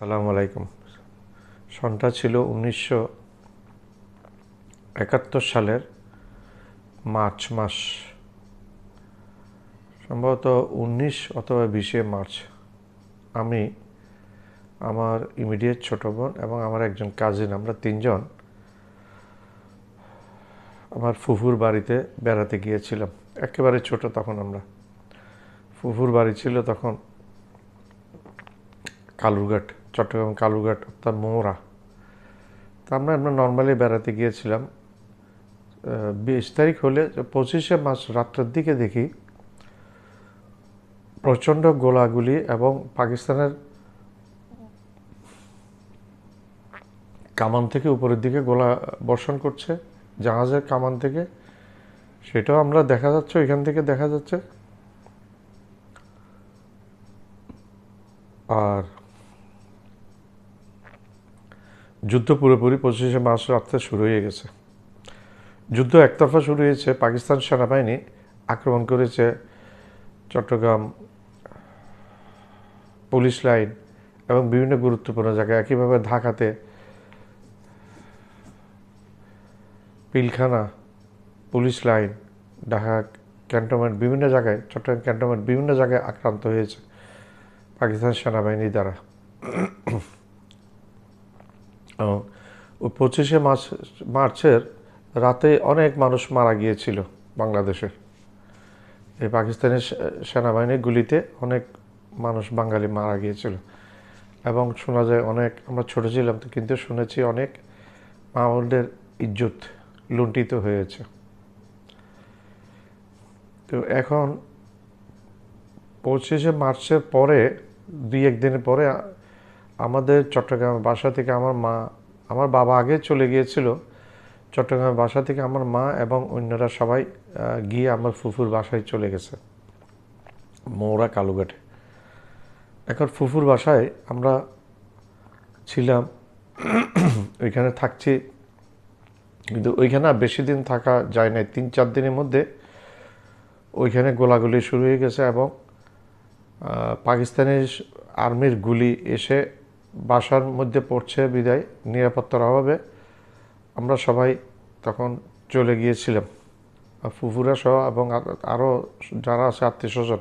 সালাম আলাইকুম। সনটা ছিল উনিশশো একাত্তর সালের মার্চ মাস। সম্ভবত উনিশ অথবা বিশে মার্চ। আমি আমার ইমিডিয়েট ছোট বোন এবং আমার একজন কাজিন আমরা তিনজন আমার ফুফুর বাড়িতে বেড়াতে গিয়েছিলাম। একেবারে ছোট তখন আমরা। ফুফুর বাড়ি ছিল তখন কালুরঘাট। চট্টগ্রাম, কালুঘাট অর্থাৎ মোহরা তা আমরা আমরা নর্মালি বেড়াতে গিয়েছিলাম। বিশ তারিখ হলে পঁচিশে মাস রাত্রের দিকে দেখি প্রচণ্ড গোলাগুলি এবং পাকিস্তানের কামান থেকে উপরের দিকে গোলা বর্ষণ করছে, জাহাজের কামান থেকে। সেটাও আমরা দেখা যাচ্ছে ওইখান থেকে দেখা যাচ্ছে। আর যুদ্ধ পুরোপুরি পঁচিশে মার্চ রাত্রে শুরু হয়ে গেছে। যুদ্ধ একতরফা শুরু হয়েছে, পাকিস্তান সেনাবাহিনী আক্রমণ করেছে, চট্টগ্রাম পুলিশ লাইন এবং বিভিন্ন গুরুত্বপূর্ণ জায়গায়। একইভাবে ঢাকাতে Pilkhana police line, Dhaka cantonment বিভিন্ন জায়গায়, চট্টগ্রাম ক্যান্টনমেন্ট বিভিন্ন জায়গায় আক্রান্ত হয়েছে পাকিস্তান সেনাবাহিনী দ্বারা। ওই পঁচিশে মার্চ, মার্চের রাতে অনেক মানুষ মারা গিয়েছিল বাংলাদেশে। এই পাকিস্তানের সেনাবাহিনীর গুলিতে অনেক মানুষ বাঙালি মারা গিয়েছিল। এবং শোনা যায় অনেক, আমরা ছোট ছিলাম তো কিন্তু শুনেছি অনেক মামলদের ইজ্জত লুণ্ঠিত হয়েছে। তো এখন পঁচিশে মার্চের পরে দুই একদিনের পরে আমাদের চট্টগ্রামের বাসা থেকে আমার মা, আমার বাবা আগে চলে গিয়েছিল চট্টগ্রামের বাসা থেকে আমার মা এবং অন্যরা সবাই গিয়ে আমার ফুফুর বাসায় চলে গেছে, মৌরা কালুঘাটে। এখন ফুফুর বাসায় আমরা ছিলাম, ওইখানে থাকছি, কিন্তু ওইখানে আর বেশি দিন থাকা যায় নাই, তিন চার দিনের মধ্যে ওইখানে গোলাগুলি শুরু হয়ে গেছে এবং পাকিস্তানের আর্মির গুলি এসে বাসার মধ্যে পড়ছে বিদায়, নিরাপত্তার অভাবে আমরা সবাই তখন চলে গিয়েছিলাম। ফুফুরা সহ এবং আরও যারা আছে আত্মীয় স্বজন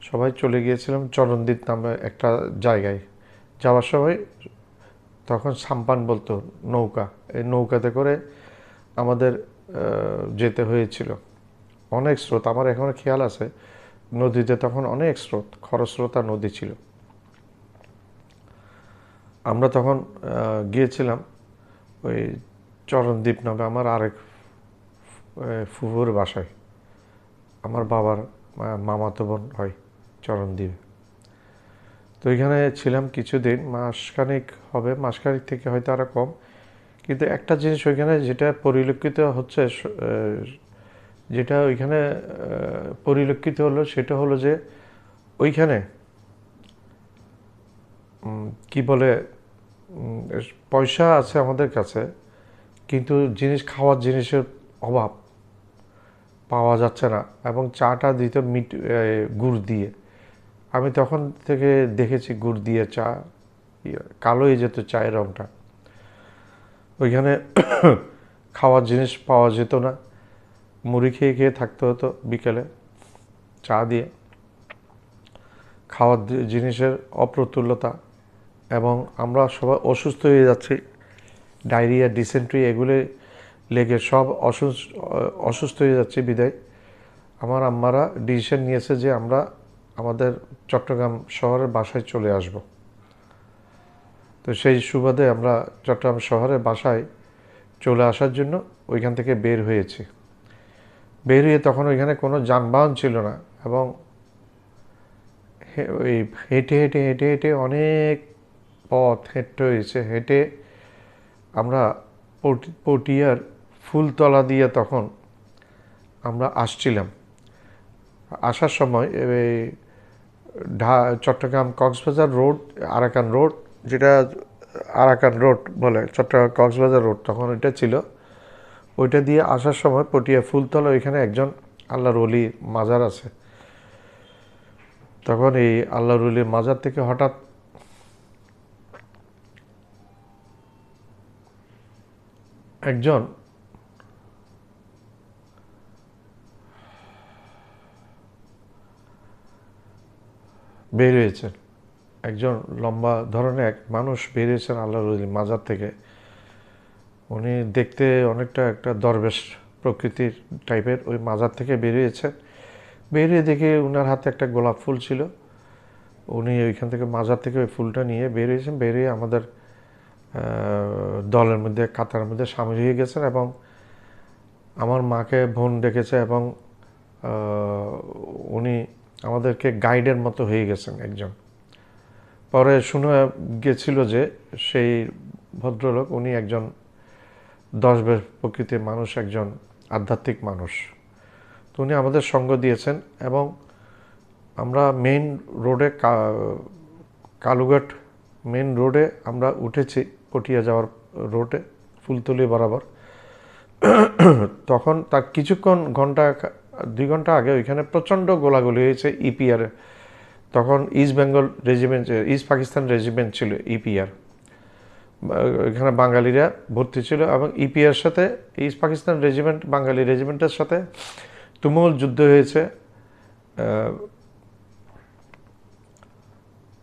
সবাই চলে গিয়েছিলাম চরণদ্বীপ নামে একটা জায়গায়। যাওয়ার সময় তখন সাম্পান বলতো নৌকা। এই নৌকাতে করে আমাদের যেতে হয়েছিল। অনেক স্রোত, আমার এখনও খেয়াল আছে, নদীতে তখন অনেক স্রোত, খরস্রোতা নদী ছিল। আমরা তখন গিয়েছিলাম ওই চরণদ্বীপ নামে আমার আরেক ফুফুর বাসায়। আমার বাবার মামাতো বোন হয় চরণদ্বীপে। তো এখানে ছিলাম কিছুদিন, মাসখানিক হবে, মাসখানিক থেকে হয়তো আরও কম। কিন্তু একটা জিনিস ওইখানে যেটা পরিলক্ষিত হচ্ছে যেটা ওইখানে পরিলক্ষিত হলো, সেটা হলো যে ওইখানে কি বলে পয়সা আছে আমাদের কাছে, কিন্তু জিনিস, খাওয়ার জিনিসের অভাব পাওয়া যাচ্ছে না এবং চাটা দিত মিট গুড় দিয়ে। আমি তখন থেকে দেখেছি গুড় দিয়ে চা কালো হয়ে যেত চায়ের রঙটা ওইখানে খাওয়ার জিনিস পাওয়া যেত না। মুড়ি খেয়ে খেয়ে থাকতে হতো বিকেলে চা দিয়ে। খাওয়ার জিনিসের অপ্রতুল্যতা এবং আমরা সবাই অসুস্থ হয়ে যাচ্ছি। ডায়রিয়া, ডিসেন্ট্রি এগুলো লেগে সব অসুস্থ অসুস্থ হয়ে যাচ্ছে বিদায়। আমার আম্মারা ডিসিশন নিয়েছে যে আমরা আমাদের চট্টগ্রাম শহরের বাসায় চলে আসব। তো সেই সুবাদে আমরা চট্টগ্রাম শহরের বাসায় চলে আসার জন্য ওইখান থেকে বের হয়েছি। বের হয়ে তখন ওইখানে কোনো যানবাহন ছিল না এবং ওই হেঁটে হেঁটে হেঁটে হেঁটে অনেক পথ হেঁটে হয়েছে হেঁটে আমরা পটিয়ার ফুলতলা দিয়ে তখন আমরা আসছিলাম। আসার সময় ঢা, চট্টগ্রাম কক্সবাজার রোড, আরাকান রোড, যেটা আরাকান রোড বলে, চট্টগ্রাম কক্সবাজার রোড, তখন ওইটা ছিল। ওইটা দিয়ে আসার সময় পটিয়া ফুলতলা, ওইখানে একজন আল্লাহর অলি মাজার আছে। তখন এই আল্লাহর অলির মাজার থেকে হঠাৎ একজন? বের হয়েছেন। একজন লম্বা ধরনের এক মানুষ বের হয়েছেন আল্লাহ রলি মাজার থেকে। উনি দেখতে অনেকটা একটা দরবেশ প্রকৃতির টাইপের ওই মাজার থেকে বেরিয়েছেন বেরিয়ে দেখে ওনার হাতে একটা গোলাপ ফুল ছিল। উনি ওইখান থেকে মাজার থেকে ওই ফুলটা নিয়ে বেরিয়েছেন বেরিয়ে আমাদের দলের মধ্যে কাতার মধ্যে সামিল হয়ে গেছেন এবং আমার মাকে বোন ডেকেছে এবং উনি আমাদেরকে গাইডের মতো হয়ে গেছেন একজন। পরে শুনে গেছিল যে সেই ভদ্রলোক উনি একজন দশ বেশ প্রকৃতির মানুষ, একজন আধ্যাত্মিক মানুষ। তো উনি আমাদের সঙ্গ দিয়েছেন এবং আমরা মেইন রোডে কালুঘাট মেইন রোডে আমরা উঠেছি। পটিয়া যাওয়ার রোডে, ফুলতলি বরাবর। তখন তার কিছুক্ষণ ঘণ্টা, দুই ঘণ্টা আগে ওইখানে প্রচণ্ড গোলাগুলি হয়েছে ইপিআরে তখন east Bengal regiment east Pakistan regiment ছিল ইপিআর এখানে বাঙালিরা ভর্তি ছিল এবং ইপিআর সাথে ইস্ট পাকিস্তান রেজিমেন্ট বাঙালি রেজিমেন্টের সাথে তুমুল যুদ্ধ হয়েছে।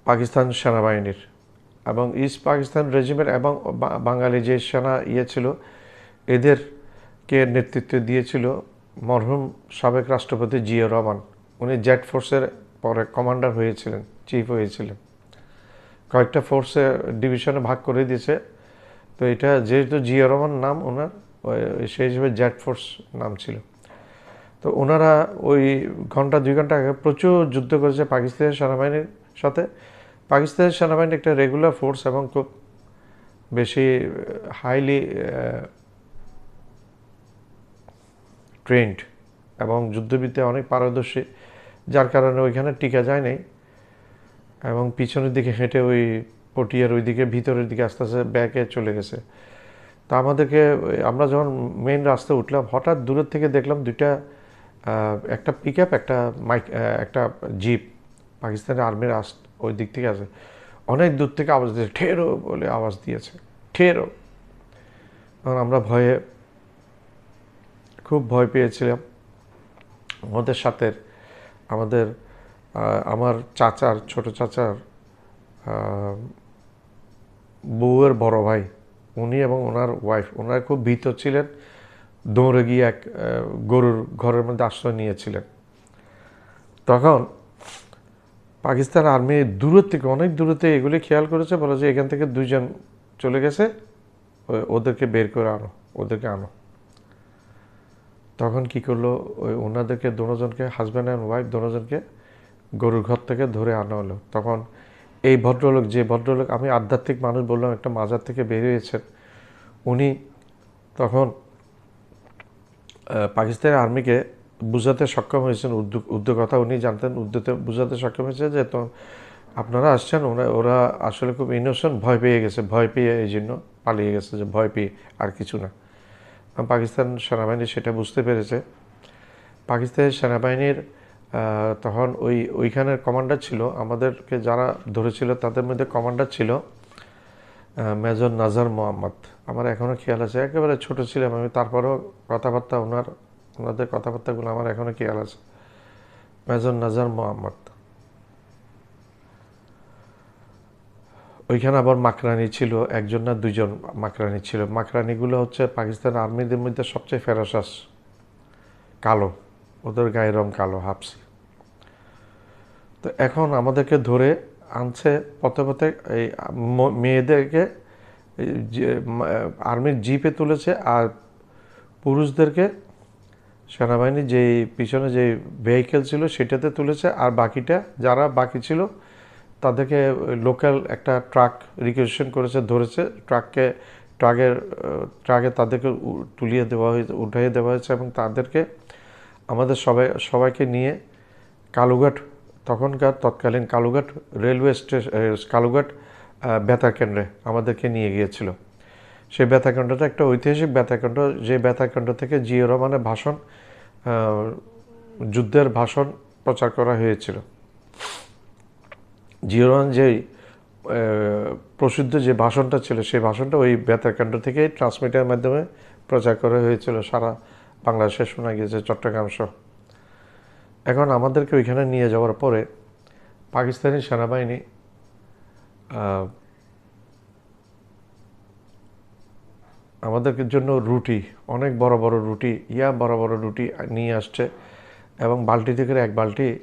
পাকিস্তান সেনাবাহিনীর। এবং ইস্ট পাকিস্তান রেজিমেন্ট এবং বাঙালি যে সেনা ইয়ে ছিল, এদেরকে নেতৃত্ব দিয়েছিল মরহুম সাবেক রাষ্ট্রপতি জিয়া রহমান। উনি জেট ফোর্সের পরে কমান্ডার হয়েছিলেন, চিফ হয়েছিলেন। কয়েকটা ফোর্সে ডিভিশনে ভাগ করে দিয়েছে। তো এটা যেহেতু জিয়া রহমান নাম, ওনার সেই হিসেবে জেট ফোর্স নাম ছিল। তো ওনারা ওই ঘণ্টা, দুই ঘণ্টা আগে প্রচুর যুদ্ধ করেছে পাকিস্তানের সেনাবাহিনীর সাথে। পাকিস্তানের সেনাবাহিনী একটা রেগুলার ফোর্স এবং খুব বেশি হাইলি ট্রেন্ড এবং যুদ্ধবিদ্যা অনেক পারদর্শী, যার কারণে ওইখানে টিকা যায় নাই এবং পিছনের দিকে হেঁটে ওই পটিয়ার ওইদিকে, ভিতরের দিকে আস্তে আস্তে ব্যাকে চলে গেছে। তা আমাদেরকে, আমরা যখন মেন রাস্তায় উঠলাম, হঠাৎ দূরের থেকে দেখলাম দুইটা একটা পিক একটা মাইক একটা জিপ পাকিস্তানের আর্মির আস ওই দিক থেকে আসে। অনেক দূর থেকে আওয়াজ দিয়েছে, ঠেরো বলে আওয়াজ দিয়েছে। ঠেরো তখন আমরা ভয়ে খুব ভয় পেয়েছিলাম। আমাদের সাথে আমাদের আমার চাচার, ছোট চাচার বউয়ের বড় ভাই, উনি এবং ওনার ওয়াইফ ওনারা খুব ভীত ছিলেন। দৌড়ে গিয়ে এক গরুর ঘরের মধ্যে আশ্রয় নিয়েছিলেন। তখন পাকিস্তান আর্মি দূরের থেকে, অনেক দূরতে এগুলি খেয়াল করেছে, বলে যে এখান থেকে দুইজন চলে গেছে ওদেরকে বের করে আনো, ওদেরকে আনো। তখন কি করল, ওই ওনাদেরকে দুজনকে হাজব্যান্ড অ্যান্ড ওয়াইফ দুজনকে গরুর ঘর থেকে ধরে আনা হলো। তখন এই ভদ্রলোক, যে ভদ্রলোক, আমি আধ্যাত্মিক মানুষ বললাম, একটা মাজার থেকে বেরিয়েছেন উনি তখন পাকিস্তানের আর্মিকে বুঝাতে সক্ষম হয়েছেন উদ্যোগ, উদ্যোগতা উনি জানতেন উদ্যোগে বুঝাতে সক্ষম হয়েছে যে তো আপনারা আসছেন, ওরা ওরা আসলে খুব ইনোসেন্ট ভয় পেয়ে গেছে, ভয় পেয়ে এই জন্য পালিয়ে গেছে যে ভয় পেয়ে আর কিছু না। পাকিস্তান সেনাবাহিনী সেটা বুঝতে পেরেছে। পাকিস্তানের সেনাবাহিনীর তখন ওই ওইখানের কমান্ডার ছিল, আমাদেরকে যারা ধরেছিল তাদের মধ্যে কমান্ডার ছিল মেজর নাজার মোহাম্মদ। আমার এখনও খেয়াল আছে, একেবারে ছোট ছিলাম আমি, তারপরেও কথাবার্তা ওনার ওনাদের কথাবার্তাগুলো আমার এখনও খেয়াল আছে? মেজর নাজার মোহাম্মদ। ওইখানে আবার মাকরানি ছিল, একজন না দুজন মাকরানি ছিল। মাকরানিগুলো হচ্ছে পাকিস্তান আর্মিদের মধ্যে সবচেয়ে ফেরাসাস। কালো, ওদের গায়ের রং কালো, হাফসি। তো এখন আমাদেরকে ধরে আনছে পথে পথে এই মেয়েদেরকে আর্মির জিপে তুলেছে আর পুরুষদেরকে সেনাবাহিনীর যেই পিছনে যে ভেহিকেল ছিল সেটাতে তুলেছে, আর বাকিটা যারা বাকি ছিল তাদেরকে লোকাল একটা ট্রাক রিকুয়েশন করেছে, ধরেছে। ট্রাককে ট্রাকের ট্রাকে তাদেরকে তুলিয়ে দেওয়া হয়েছে উঠিয়ে দেওয়া হয়েছে এবং তাদেরকে আমাদের সবাই, সবাইকে নিয়ে কালুঘাট, তখনকার তৎকালীন কালুঘাট রেলওয়ে স্টেশন কালুঘাট বেতার কেন্দ্রে আমাদেরকে নিয়ে গিয়েছিল। সেই কেন্দ্রটা একটা ঐতিহাসিক কেন্দ্র যে কেন্দ্র থেকে জিও রহমানের ভাষণ যুদ্ধের ভাষণ প্রচার করা হয়েছিল। জিও রহমান যেই প্রসিদ্ধ যে ভাষণটা ছিল, সেই ভাষণটা ওই বেতারকাণ্ড থেকে ট্রান্সমিটারের মাধ্যমে প্রচার করা হয়েছিল। সারা বাংলাদেশে শোনা গিয়েছে চট্টগ্রাম সহ। এখন আমাদেরকে ওইখানে নিয়ে যাওয়ার পরে পাকিস্তানি সেনাবাহিনী আমাদের জন্য রুটি অনেক বড় বড় রুটি ইয়া বড় বড় রুটি নিয়ে আসছে এবং বালতি থেকে এক বালতি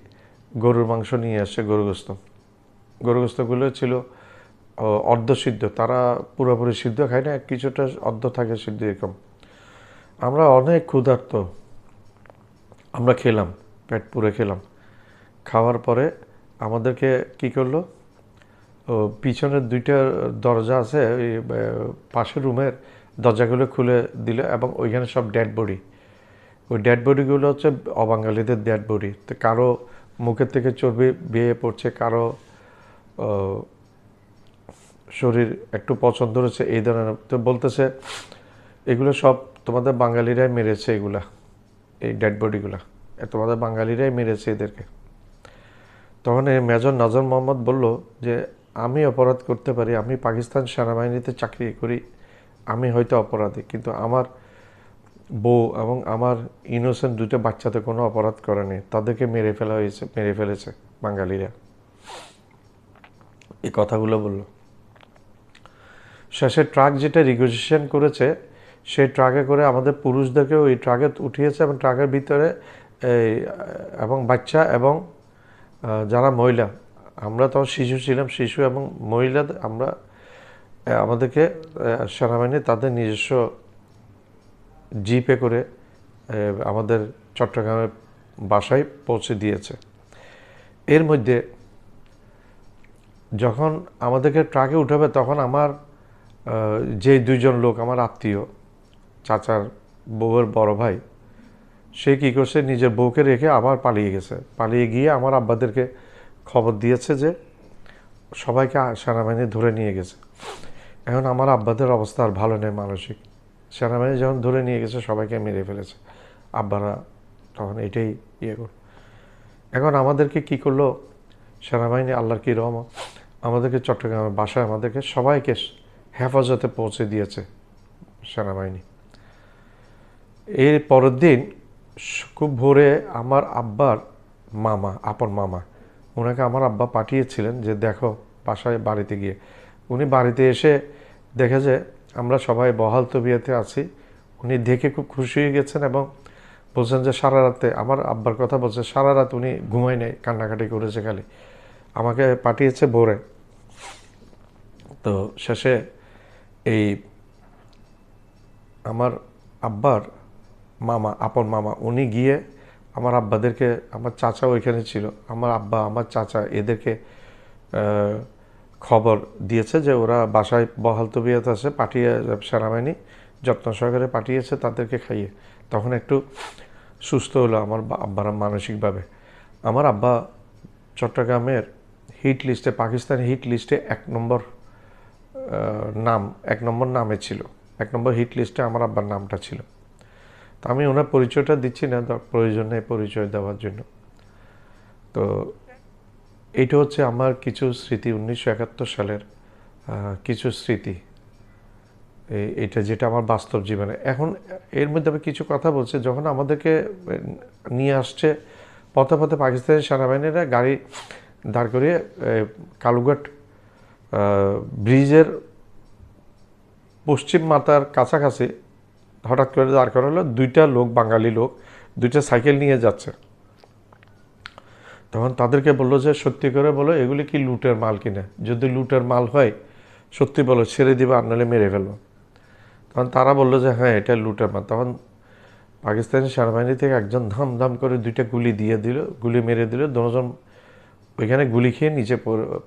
গরুর মাংস নিয়ে আসছে গরুগ্রস্ত। গরুগ্রস্তগুলো ছিল ও, অর্ধ সিদ্ধ। তারা পুরোপুরি সিদ্ধ খায় না কিছুটা অর্ধ থাকে সিদ্ধ এরকম। আমরা অনেক ক্ষুধার্ত। আমরা খেলাম পেট পুরে খেলাম। খাওয়ার পরে আমাদেরকে কি করল? পিছনের দুইটা দরজা আছে ওই পাশের রুমের দরজাগুলো খুলে দিল এবং ওইখানে সব ডেড বডি ওই ডেড বডিগুলো হচ্ছে অবাঙালিদের ডেড বডি তো কারও মুখের থেকে চর্বি বেয়ে পড়ছে, কারও শরীর একটু পছন্দ রয়েছে এই ধরনের। তো বলতেছে, এগুলো সব তোমাদের বাঙালিরাই মেরেছে এগুলা, এই ডেড বডিগুলা তোমাদের বাঙালিরাই মেরেছে এদেরকে। তখন এই মেজর নজর মোহাম্মদ বলল যে, আমি অপরাধ করতে পারি, আমি পাকিস্তান সেনাবাহিনীতে চাকরি করি আমি হয়তো অপরাধী, কিন্তু আমার বউ এবং আমার ইনোসেন্ট দুটো বাচ্চাতে কোনো অপরাধ করেনি। তাদেরকে মেরে ফেলা হয়েছে, মেরে ফেলেছে বাঙালিরা। এই কথাগুলো বলল। শেষে ট্রাক যেটা রিগোজিয়েশন করেছে, সেই ট্রাকে করে আমাদের পুরুষদেরকে ওই ট্রাকে উঠিয়েছে এবং ট্রাকের ভিতরে এই, এবং বাচ্চা এবং যারা মহিলা, আমরা তখন শিশু ছিলাম, শিশু এবং মহিলা আমরা আমাদেরকে সেনাবাহিনী তাদের নিজস্ব জিপে করে আমাদের চট্টগ্রামের বাসায় পৌঁছে দিয়েছে। এর মধ্যে যখন আমাদেরকে ট্রাকে উঠাবে, তখন আমার যে দুইজন লোক, আমার আত্মীয়, চাচার বউয়ের বড় ভাই, সে কী করছে, নিজের বউকে রেখে আবার পালিয়ে গেছে। পালিয়ে গিয়ে আমার আব্বাদেরকে খবর দিয়েছে যে, সবাইকে সেনাবাহিনী ধরে নিয়ে গেছে। এখন আমার আব্বাদের অবস্থা আর ভালো নেই মানসিক। সেনাবাহিনী যখন ধরে নিয়ে গেছে, সবাইকে মেরে ফেলেছে। আব্বারা তখন এটাই ইয়ে করল। এখন আমাদেরকে কি করল? সেনাবাহিনী, আল্লাহর কি রহমত? আমাদেরকে চট্টগ্রামের বাসায় আমাদেরকে সবাইকে হেফাজতে পৌঁছে দিয়েছে সেনাবাহিনী। এর পরের দিন খুব ভোরে আমার আব্বার মামা, আপন মামা ওনাকে আমার আব্বা পাঠিয়েছিলেন যে, দেখো, বাসায় বাড়িতে গিয়ে উনি বাড়িতে এসে দেখে যে আমরা সবাই বহাল তবিয়াতে আছি, উনি দেখে খুব খুশি হয়ে গেছেন এবং বলছেন যে সারা রাতে, আমার আব্বার কথা বলছে, সারা রাত উনি ঘুমায় নেই, কান্নাকাটি করেছে খালি। আমাকে পাঠিয়েছে ভোরে। তো শেষে এই আমার আব্বার মামা, আপন মামা, উনি গিয়ে আমার আব্বাদেরকে, আমার চাচা ওইখানে ছিল, আমার আব্বা, আমার চাচা, এদেরকে খবর দিয়েছে যে ওরা বাসায় বহাল তবিয়ত আছে, পাঠিয়ে সেনাবাহিনী যত্ন সহকারে পাঠিয়েছে তাদেরকে খাইয়ে। তখন একটু সুস্থ হলো আমার আব্বারা মানসিকভাবে। আমার আব্বা চট্টগ্রামের হিট লিস্টে, পাকিস্তান হিট লিস্টে এক নম্বর নাম, এক নম্বর নামে ছিল। এক নম্বর হিট লিস্টে আমার আব্বার নামটা ছিল। তা আমি ওনার পরিচয়টা দিচ্ছি না প্রয়োজন পরিচয় দেওয়ার জন্য। তো এইটা হচ্ছে আমার কিছু স্মৃতি, উনিশশো একাত্তর সালের কিছু স্মৃতি। এইটা যেটা আমার বাস্তব জীবনে। এখন এর মধ্যে আমি কিছু কথা বলছি, যখন আমাদেরকে নিয়ে আসছে, পথে পথে পাকিস্তানি সেনাবাহিনীরা গাড়ি দাঁড় করিয়ে কালুঘাট ব্রিজের পশ্চিম মাতার কাছাকাছি হঠাৎ করে দাঁড় করা হলো দুইটা লোক, বাঙালি লোক, দুইটা সাইকেল নিয়ে যাচ্ছে। তখন তাদেরকে বলল যে, সত্যি করে বলো, এগুলি কি লুটের মাল কিনা? যদি লুটের মাল হয়, সত্যি বলো, ছেড়ে দিবে, আর নাহলে মেরে ফেলব। তখন তারা বলল যে হ্যাঁ এটা লুটের মাল। তখন পাকিস্তানি সেনাবাহিনী থেকে একজন ধাম ধাম করে দুইটা গুলি দিয়ে দিল, গুলি মেরে দিল। দুজন ওইখানে গুলি খেয়ে নিচে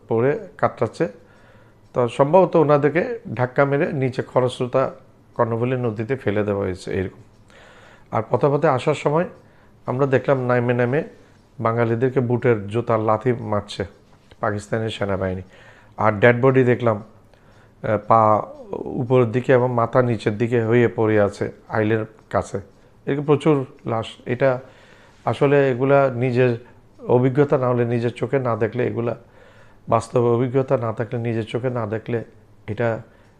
পড়ে- কাতরাচ্ছে। তো সম্ভবত ওনাদেরকে ধাক্কা মেরে নিচে খরস্রোতা কর্ণফুলী নদীতে ফেলে দেওয়া হয়েছে, এরকম। আর পথে পথে আসার সময় আমরা দেখলাম নামে নামে বাঙালিদেরকে বুটের জুতার লাথি মারছে পাকিস্তানের সেনাবাহিনী। আর ডেড বডি দেখলাম পা উপরের দিকে এবং মাথা নিচের দিকে হয়ে পড়ে আছে আইলের কাছে। এরকম প্রচুর লাশ। এটা আসলে এগুলা নিজের অভিজ্ঞতা না হলে নিজের চোখে না দেখলে এগুলা বাস্তব অভিজ্ঞতা না থাকলে নিজের চোখে না দেখলে এটা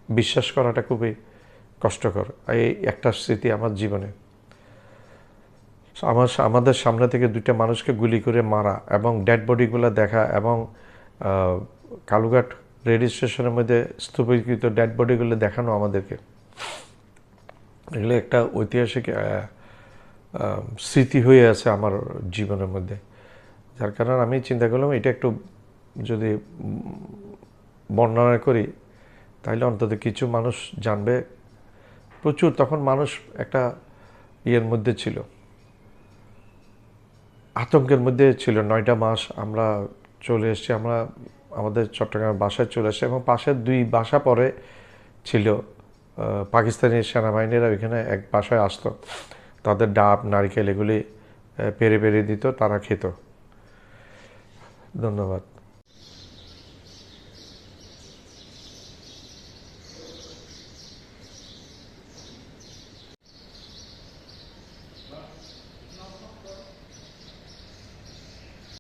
বিশ্বাস করাটা খুবই কষ্টকর। এই একটা স্মৃতি আমার জীবনে। আমার আমাদের সামনে থেকে দুইটা মানুষকে গুলি করে মারা এবং ডেড বডিগুলো দেখা এবং কালুঘাট রেডিও স্টেশনের মধ্যে স্থূপীকৃত ডেড বডিগুলো দেখানো আমাদেরকে। এগুলো একটা ঐতিহাসিক স্মৃতি হয়ে আছে আমার জীবনের মধ্যে। যার কারণে আমি চিন্তা করলাম এটা একটু যদি বর্ণনা করি, তাহলে অন্তত কিছু মানুষ জানবে। প্রচুর, তখন মানুষ একটা ইয়ের মধ্যে ছিল। আতঙ্কের মধ্যে ছিল, নয়টা মাস আমরা চলে এসেছি, আমরা আমাদের চট্টগ্রামের বাসায় চলে এসেছি এবং পাশের দুই বাসা পরে ছিল পাকিস্তানি সেনাবাহিনীরা ওইখানে এক বাসায় আসতো। তাদের ডাব, নারিকেল এগুলি পেরে পেরে দিত, তারা খেত। ধন্যবাদ।